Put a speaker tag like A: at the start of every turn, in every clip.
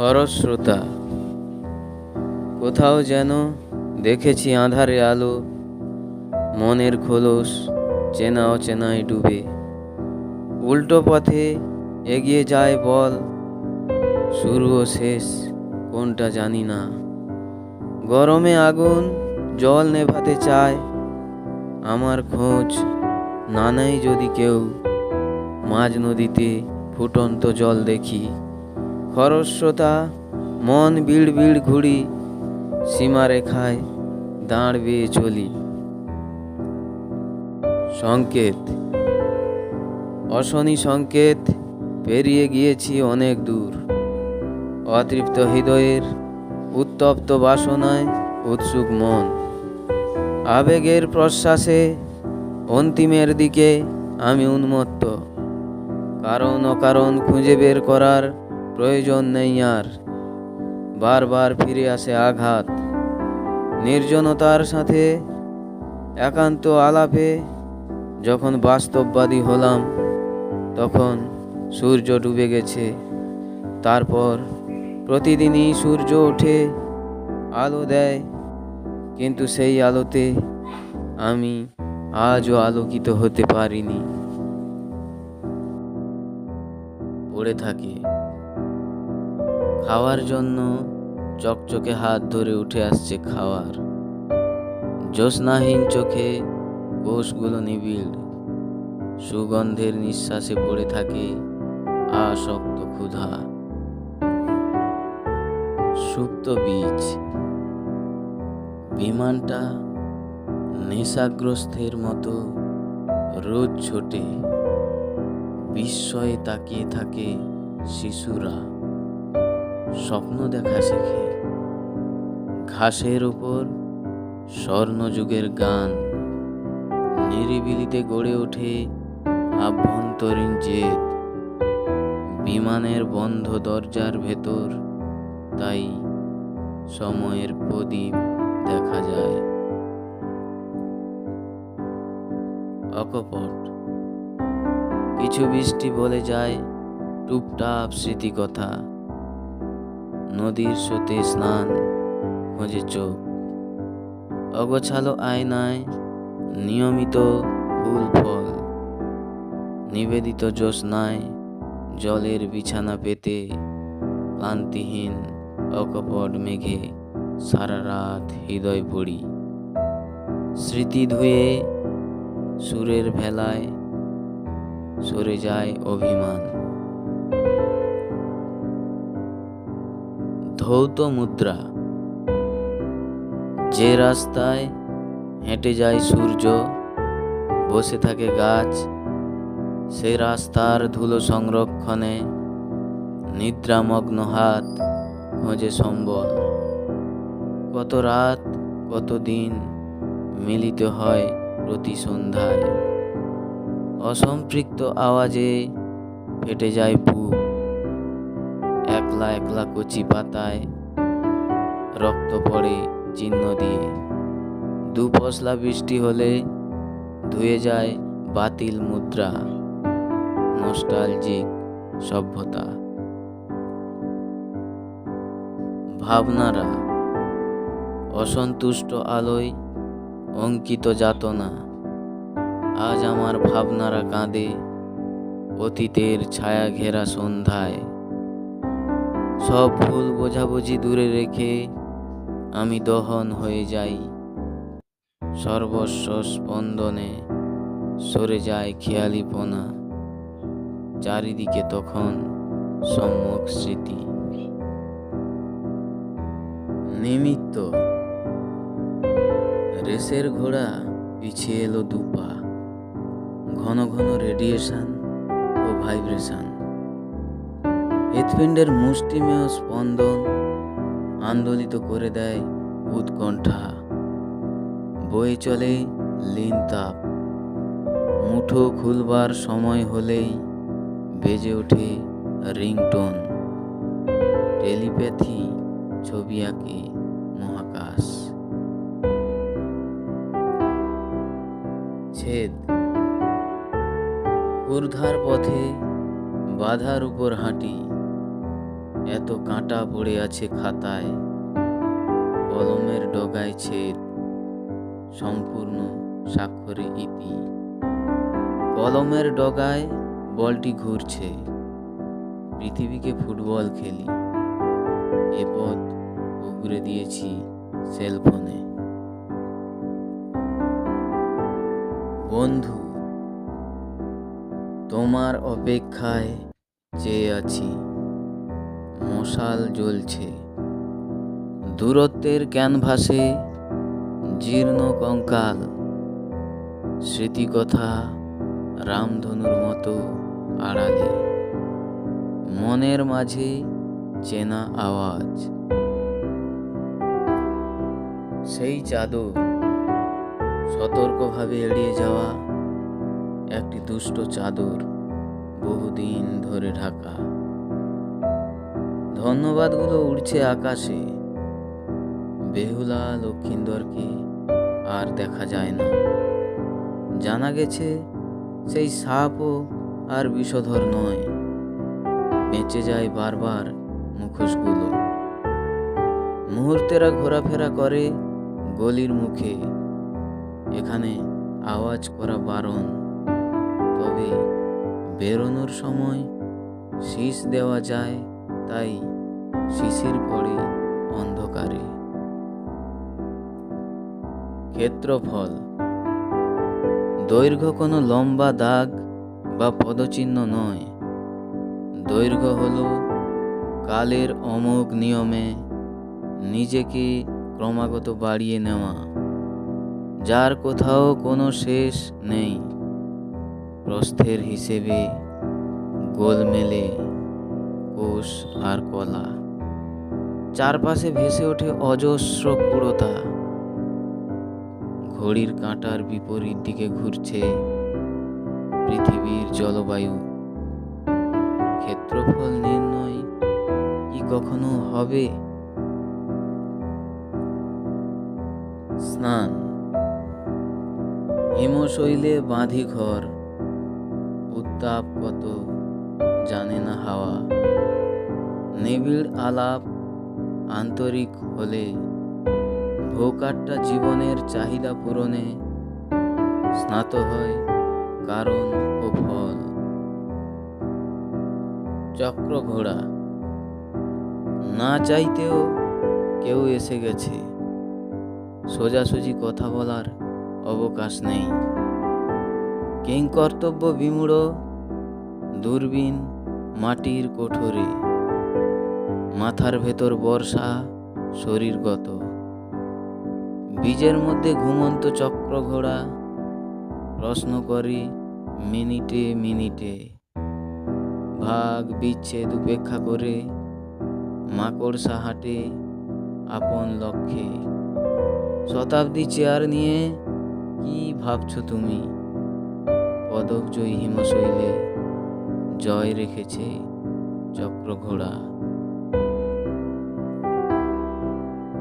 A: খরস্রোতা কোথাও যেন দেখেছি আধারে আলো, মনের খোলস চেনা অচেনায় ডুবে। উল্টো পথে এগিয়ে যায় বল, শুরু ও শেষ কোনটা জানি না। গরমে আগুন জল নেভাতে চায়, আমার খোঁজ নানাই যদি কেউ। মাঝ নদীতে ফুটন্ত জল দেখি। খরস্রোতা মন বিড় বিড় ঘুড়ি, সীমারেখায় দাঁড় বেয়ে চলি। সংকেত। অশনি সংকেত, পেরিয়ে গিয়েছি অনেক দূর। অতৃপ্ত হৃদয়ের উত্তপ্ত বাসনায় উৎসুক মন। আবেগের প্রশ্বাসে অন্তিমের দিকে আমি উন্মত্ত। কারণ অকারণ খুঁজে বের করার প্রয়োজন নেই আর। বারবার ফিরে আসে আঘাত। নির্জনতার সাথে একান্ত আলাপে যখন বাস্তববাদী হলাম, তখন সূর্য ডুবে গেছে। তারপর প্রতিদিনই সূর্য ওঠে, আলো দেয়। কিন্তু সেই আলোতে আমি আজও আলোকিত হতে পারিনি। পড়ে থাকে। খাওয়ার জন্য চকচকে হাত ধরে উঠে আসছে খাওয়ার। জ্যোৎস্নাহীন চোখে কোষগুলো নিবিড়। সুগন্ধের নিঃশ্বাসে পড়ে থাকে আসক্ত ক্ষুধা। সুপ্ত বীজ। বিমানটা নেশাগ্রস্তের মতো রোজ ছোটে। বিস্ময়ে তাকিয়ে থাকে শিশুরা। স্বপ্ন দেখা শেখে। ঘাসের ওপর স্বর্ণযুগের গান। নিরিবিলিতে গড়ে ওঠে আভ্যন্তরীণ জেদ। বিমানের বন্ধ দরজার ভেতর তাই সময়ের প্রদীপ দেখা যায়। অকপট। কিছু বৃষ্টি বলে যায় টুপটাপ স্মৃতিকথা। নদীর স্রোতে স্নান খোঁজে চোখ। অগোছালো আয়নায় নিয়মিত ফুল ফল। নিবেদিত জ্যোৎস্নায় জলের বিছানা পেতে ক্লান্তিহীন অকপট মেঘে সারা রাত হৃদয় পড়ি স্মৃতি ধুয়ে সুরের ভেলায় সরে যায় অভিমান। ধৌত মুদ্রা। যে রাস্তায় হেঁটে যায় সূর্য, বসে থাকে গাছ সে রাস্তার ধুলো সংরক্ষণে নিদ্রামগ্ন হাত খোঁজে সম্বল। কত রাত, কত দিন মিলিত হয় প্রতি সন্ধ্যায়। অসম্পৃক্ত আওয়াজে ফেটে যায় একলা একলা কচি পাতায় রক্ত পড়ে চিহ্ন দিয়ে। দু পশলা বৃষ্টি হলে ধুয়ে যায় বাতিল মুদ্রা, নস্টালজিক সভ্যতা। ভাবনারা, অসন্তুষ্ট আলোয় অঙ্কিত যাতনা। আজ আমার ভাবনারা কাঁদে অতীতের ছায়া ঘেরা সন্ধ্যায়। সব ভুল বোঝাবুঝি দূরে রেখে আমি দহন হয়ে যাই। সর্বস্ব স্পন্দনে সরে যায় খেয়ালিপনা। চারিদিকে তখন সম্যক স্মৃতি। নিমিত্ত। রেসের ঘোড়া পিছিয়ে এলো দুপা। ঘন ঘন রেডিয়েশন ও ভাইব্রেশন হৃৎপিণ্ডের মুষ্টিমেয় স্পন্দন আন্দোলিত করে দেয় উৎকণ্ঠা। বয়ে চলে লীন তাপ। মুঠো খুলবার সময় হলেই বেজে ওঠে রিংটোন। টেলিপ্যাথি ছবি আঁকে মহাকাশ। ছেদ। ঊর্ধ্বার পথে বাধার উপর হাঁটি এত কাঁটা পড়ে আছে খাতায়। কলমের ডগায় ছেদ। সম্পূর্ণ স্বাক্ষরে ইতি। কলমের ডগায় বলটি ঘুরছে। পৃথিবীকে ফুটবল খেলি। এ পথ উগরে দিয়েছি সেলফোনে। বন্ধু, তোমার অপেক্ষায় চেয়ে আছি। মশাল জ্বলছে। দূরত্বের ক্যানভাসে জীর্ণ কঙ্কাল। স্মৃতিকথা রামধনুর মতো আড়ালে। মনের মাঝে চেনা আওয়াজ। সেই চাদর সতর্কভাবে এড়িয়ে যাওয়া একটি দুষ্ট চাদর বহুদিন ধরে ঢাকা। ধন্যবাদগুলো উড়ছে আকাশে। বেহুলা লক্ষিন্দরকে আর দেখা যায় না। জানা গেছে, সেই সাপও আর বিষধর নয়। বেঁচে যায় বারবার মুখোশগুলো। মুহূর্তেরা ঘোরাফেরা করে গলির মুখে। এখানে আওয়াজ করা বারণ। তবে বেরোনোর সময় শীষ দেওয়া যায় তাই শিশির পড়ে অন্ধকারে। ক্ষেত্রফল, দৈর্ঘ্য কোনো লম্বা দাগ বা পদচিহ্ন নয়। দৈর্ঘ্য হল কালের অমোঘ নিয়মে নিজেকে ক্রমাগত বাড়িয়ে নেওয়া, যার কোথাও কোনো শেষ নেই। প্রস্থের হিসেবে গোলমেলে কোষ আর কলা। চারপাশে ভেসে ওঠে অজস্র পুরতা ঘড়ির কাঁটার বিপরীত দিকে ঘুরছে পৃথিবীর জলবায়ু। ক্ষেত্রফল নির্ণয় কি কখনো হবে? স্নান। হিমশৈলে বাঁধি ঘর। উত্তাপ কত? জানে না হাওয়া। নিবিড় আলাপ আন্তরিক হলে, ভোকাট্টা জীবনের চাহিদা পূরণে স্নাত হয় কারণ ও ফল। চক্র ঘোড়া, না চাইতেও কেউ এসে গেছে। সোজাসুজি কথা বলার অবকাশ নেই। কিং কর্তব্য বিমূঢ়, দূরবীন মাটির কোঠরে। মাথার ভেতর বর্ষা শরীরগত বীজের মধ্যে ঘুমন্ত চক্র ঘোড়া। প্রশ্ন করি, মিনিটে মিনিটে। ভাগ বিচ্ছেদ উপেক্ষা করে, মাকড়সা হাঁটে আপন লক্ষ্যে। শতাব্দী চেয়ার নিয়ে কি ভাবছ তুমি? পদক জয়ী হিমশৈলে। জয় রেখেছে চক্র ঘোড়া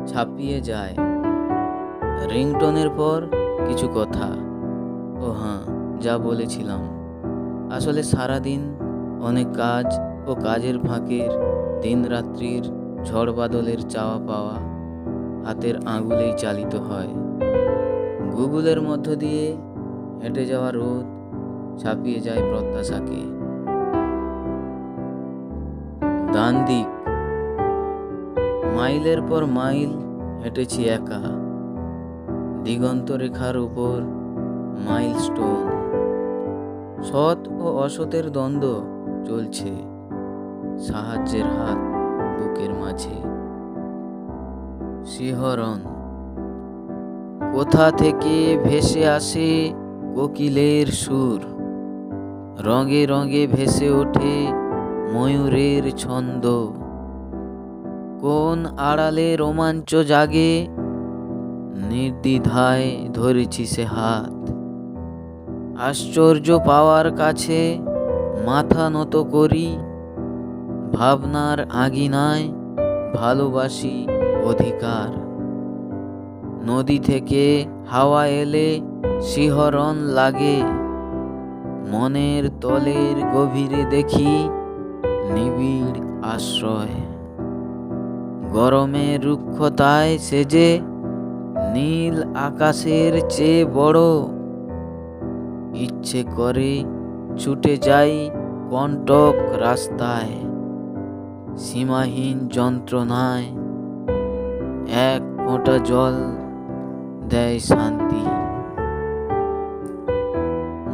A: ছাপিয়ে যায়। রিংটনের পর কিছু কথা। ও হ্যাঁ যা বলেছিলাম। আসলে সারাদিন অনেক কাজ ও কাজের ফাঁকের দিন রাত্রির ঝড় বাদলের চাওয়া পাওয়া হাতের আঙুলেই চালিত হয়। গুগলের মধ্য দিয়ে হেঁটে যাওয়া রোদ ছাপিয়ে যায় প্রত্যাশাকে। ডান দিক। মাইলের পর মাইল হেঁটেছি একা। দিগন্ত রেখার উপর মাইল স্টোন সৎ ও অসতের দ্বন্দ্ব চলছে সাহায্যের হাত বুকের মাঝে। শিহরণ। কোথা থেকে ভেসে আসে কোকিলের সুর? রঙে রঙে ভেসে ওঠে ময়ূরের ছন্দ। কোন আড়ালে রোমাঞ্চ জাগে? নির্দ্বিধায় ধরেছি সে হাত। আশ্চর্য পাওয়ার কাছে মাথা নত করি। ভাবনার আগিনায় ভালোবাসি অধিকার। নদী থেকে হাওয়া এলে শিহরণ লাগে। মনের তলের গভীরে দেখি নিবিড় আশ্রয়। গরমে রুক্ষতায় সেজে নীল আকাশের চেয়ে বড়। ইচ্ছে করে ছুটে যাই কণ্টক রাস্তায়। সীমাহীন যন্ত্রণায় এক ফোঁটা জল দেয় শান্তি।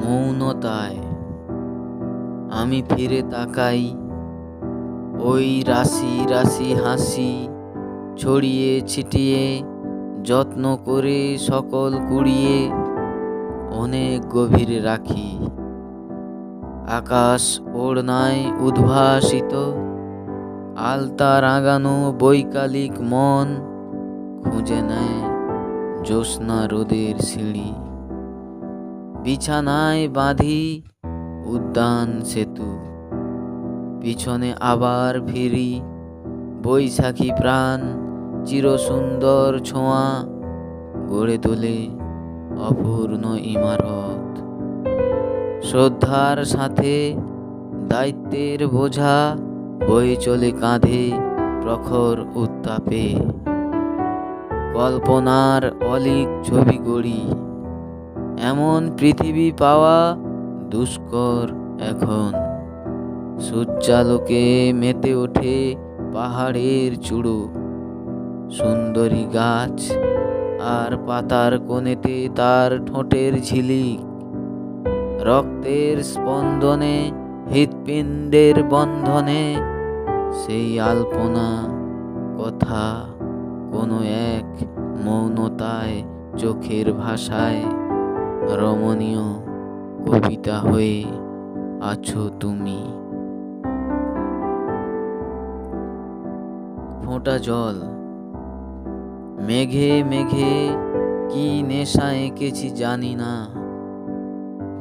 A: মৌনতায় আমি ফিরে তাকাই ওই রাশি রাশি হাসি ছড়িয়ে ছিটিয়ে, যত্ন করে সকল কুড়িয়ে অনেক গভীরে রাখি। আকাশ ওড়নায় উদ্ভাসিত, আলতা রাগানো বৈকালিক মন খুঁজে নেয় জ্যোৎস্না রোদের সিঁড়ি। বিছানায় বাঁধি উদ্যান সেতু। পিছনে আবার ফিরি। বৈশাখী প্রাণ, চিরসুন্দর ছোঁয়া, গড়ে তোলে অপূর্ণ ইমারত। শ্রদ্ধার সাথে দায়িত্বের বোঝা বয়ে চলে কাঁধে প্রখর উত্তাপে। কল্পনার অলিক ছবি গড়ি, এমন পৃথিবী পাওয়া দুষ্কর এখন। সূর্যালোকে মেতে ওঠে পাহাড়ের চূড়ো। সুন্দরী গাছ আর পাতার কোণেতে তার ঠোঁটের ঝিলিক। রক্তের স্পন্দনে, হৃৎপিণ্ডের বন্ধনে সেই আলপনা, কথা কোনো এক মৌনতায় চোখের ভাষায় রমণীয় কবিতা হয়ে আছো তুমি। ফোঁটা জল। মেঘে মেঘে কি নেশা এঁকেছি জানি না।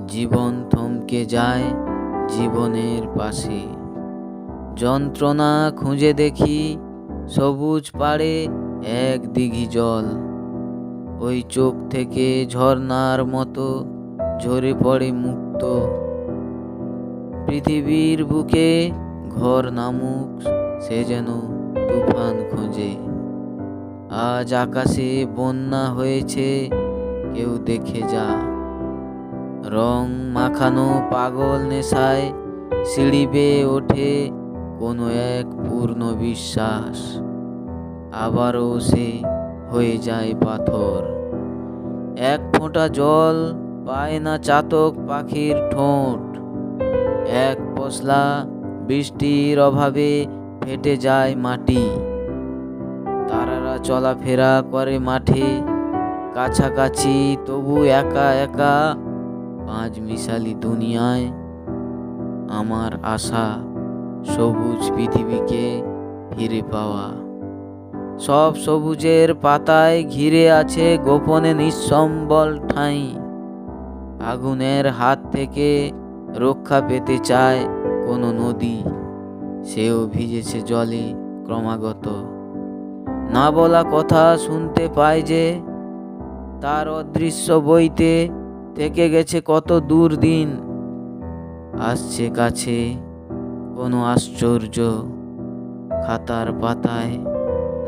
A: জীবন থমকে যায় জীবনের পাশে। যন্ত্রণা খুঁজে দেখি সবুজ পাড়ে এক দিঘি জল। ওই চোখ থেকে ঝর্ণার মতো ঝরে পড়ে মুক্ত। পৃথিবীর বুকে ঘর নামুক সে যেন তুফান খোঁজে। আজ আকাশে বন্যা হয়েছে, কেউ দেখে যা। রং মাখানো পাগল নেশায় সিঁড়ি বেয়ে ওঠে কোনো এক পূর্ণ বিশ্বাস। আবারও সে হয়ে যায় পাথর। এক ফোঁটা জল পায় না চাতক পাখির ঠোঁট। এক পশলা বৃষ্টির অভাবে ফেটে যায় মাটি। তারারা চলাফেরা করে মাঠে। কাছাকাছি তবু একা একা পাঁচ মিশালি দুনিয়ায়। আমার আশা, সবুজ পৃথিবীকে ফিরে পাওয়া। সব সবুজের পাতায় ঘিরে আছে গোপনে নিঃসম্বল ঠাঁই। আগুনের হাত থেকে রক্ষা পেতে চায় কোনো নদী। সেও ভিজেছে জলে ক্রমাগত। না বলা কথা শুনতে পায় যে, তার অদৃশ্য বইতে থেকে গেছে কত দূর দিন। আসছে কাছে কোনো আশ্চর্য খাতার পাতায়,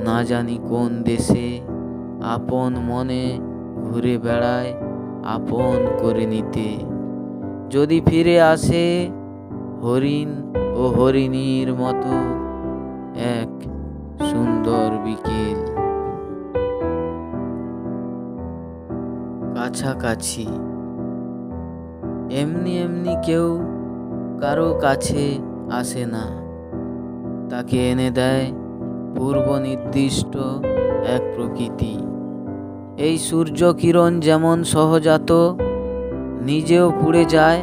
A: না জানি কোন দেশে আপন মনে ঘুরে বেড়ায় আপন করে নিতে। যদি ফিরে আসে হরিণ ও হরিণীর মতো এক সুন্দর বিকেল। কাছাকাছি। এমনি এমনি কেউ কারও কাছে আসে না। তাকে এনে দেয় পূর্ব নির্দিষ্ট এক প্রকৃতি। এই সূর্য কিরণ যেমন সহজাত, নিজেও পুড়ে যায়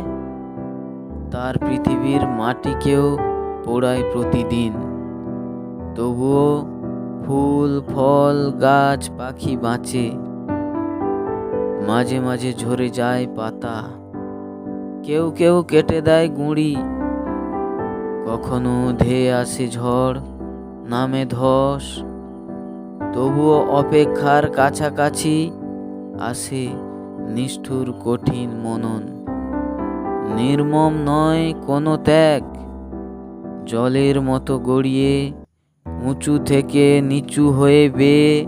A: তার পৃথিবীর মাটিকেও পোড়ায় প্রতিদিন। তবুও ফুল, ফল, গাছ, পাখি বাঁচে। মাঝে মাঝে ঝরে যায় পাতা। কেউ কেউ কেটে দেয় গুঁড়ি। কখনো ধেয়ে আসে ঝড়, নামে ধস। তবুও অপেক্ষার কাছাকাছি আসে নিষ্ঠুর, কঠিন মনন। নির্মম নয় কোনো ত্যাগ। জলের মতো গড়িয়ে, উঁচু থেকে নিচু হয়ে বেয়ে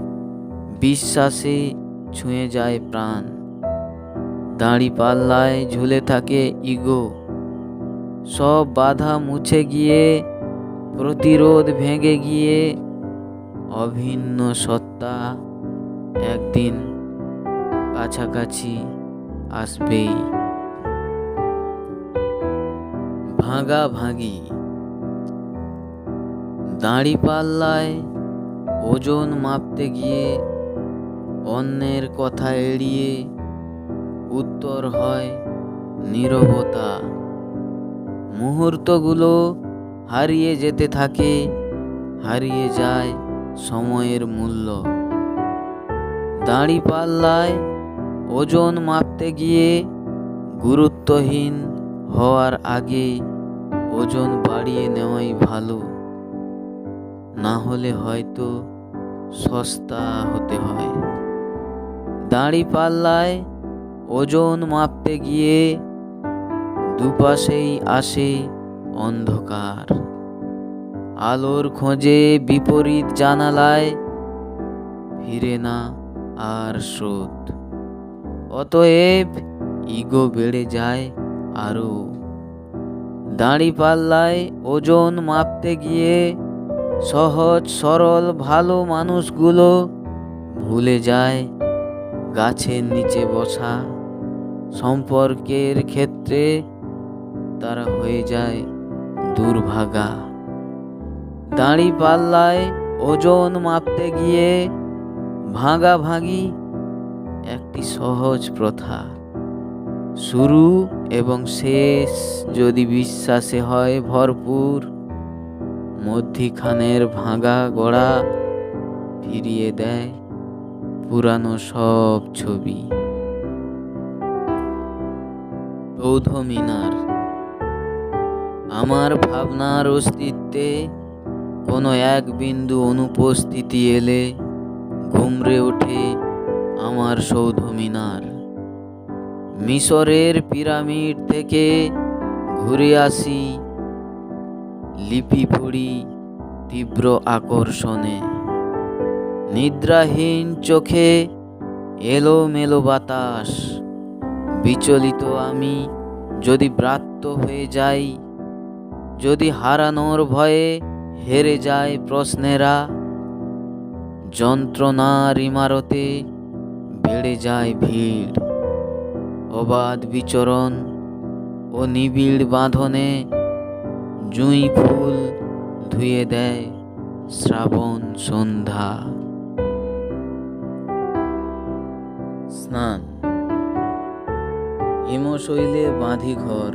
A: বিশ্বাসে ছুঁয়ে যায় প্রাণ। দাঁড়ি পাল্লায় ঝুলে থাকে ইগো। সব বাধা মুছে গিয়ে, প্রতিরোধ ভেঙে গিয়ে অভিন্ন সত্তা একদিন কাছাকাছি আসবেই। ভাগা ভাগি দাঁড়ি পাল্লায় ওজন মাপতে গিয়ে অন্যের কথা এড়িয়ে উত্তর হয় নীরবতা। মুহূর্তগুলো হারিয়ে যেতে থাকে, হারিয়ে যায় সময়ের মূল্য। দাঁড়ি পাল্লায় ওজন মাপতে গিয়ে গুরুত্বহীন হওয়ার আগে ওজন বাড়িয়ে নেওয়াই ভালো। না হলে হয়তো সস্তা হতে হয়। দাঁড়ি পাল্লায় ওজন মাপতে গিয়ে দুপাশেই আসে অন্ধকার। আলোর খোঁজে বিপরীত জানালায় ফিরে না আর স্রোত। অতএব ইগো বেড়ে যায় আরও দাঁড়ি পাল্লায় ওজন মাপতে গিয়ে সহজ, সরল, ভালো মানুষগুলো ভুলে যায় গাছের নিচে বসা। সম্পর্কের ক্ষেত্রে তারা হয়ে যায় দুর্ভাগা। দাঁড়ি পাল্লায় ওজন মাপতে গিয়ে ভাগাভাগি একটি সহজ প্রথা। শুরু এবং শেষ যদি বিশ্বাসে হয় ভরপুর, মধ্যিখানের ভাঙা গড়া ফিরিয়ে দেয় পুরানো সব ছবি। চৌধ মিনার, আমার ভাবনার অস্তিত্বে কোনো এক বিন্দু অনুপস্থিতি এলে ঘুমড়ে ওঠে আমার সৌধ মিনার। মিশরের পিরামিড থেকে ঘুরে আসি লিপি পড়ি তীব্র আকর্ষণে। নিদ্রাহীন চোখে এলো মেলো বাতাস। বিচলিত আমি যদি ব্রাত্য হয়ে যাই, যদি হারানোর ভয়ে হেরে যায় প্রশ্নেরা, যন্ত্রণার ইমারতে বেড়ে যায় ভিড়। অবাধ বিচরণ ও নিবিড় বাঁধনে জুঁই ফুল ধুয়ে দেয় শ্রাবণ সন্ধ্যা। স্নান। হিমশৈলে বাঁধি ঘর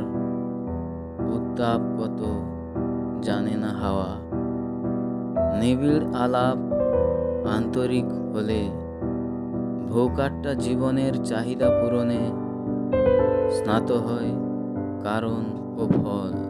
A: উত্তাপ কত জানে না হাওয়া। নিবিড় আলাপ আন্তরিক হলে ভৌকাট্টা জীবনের চাহিদা পূরণে স্নাত হয় কারণ ও ফল।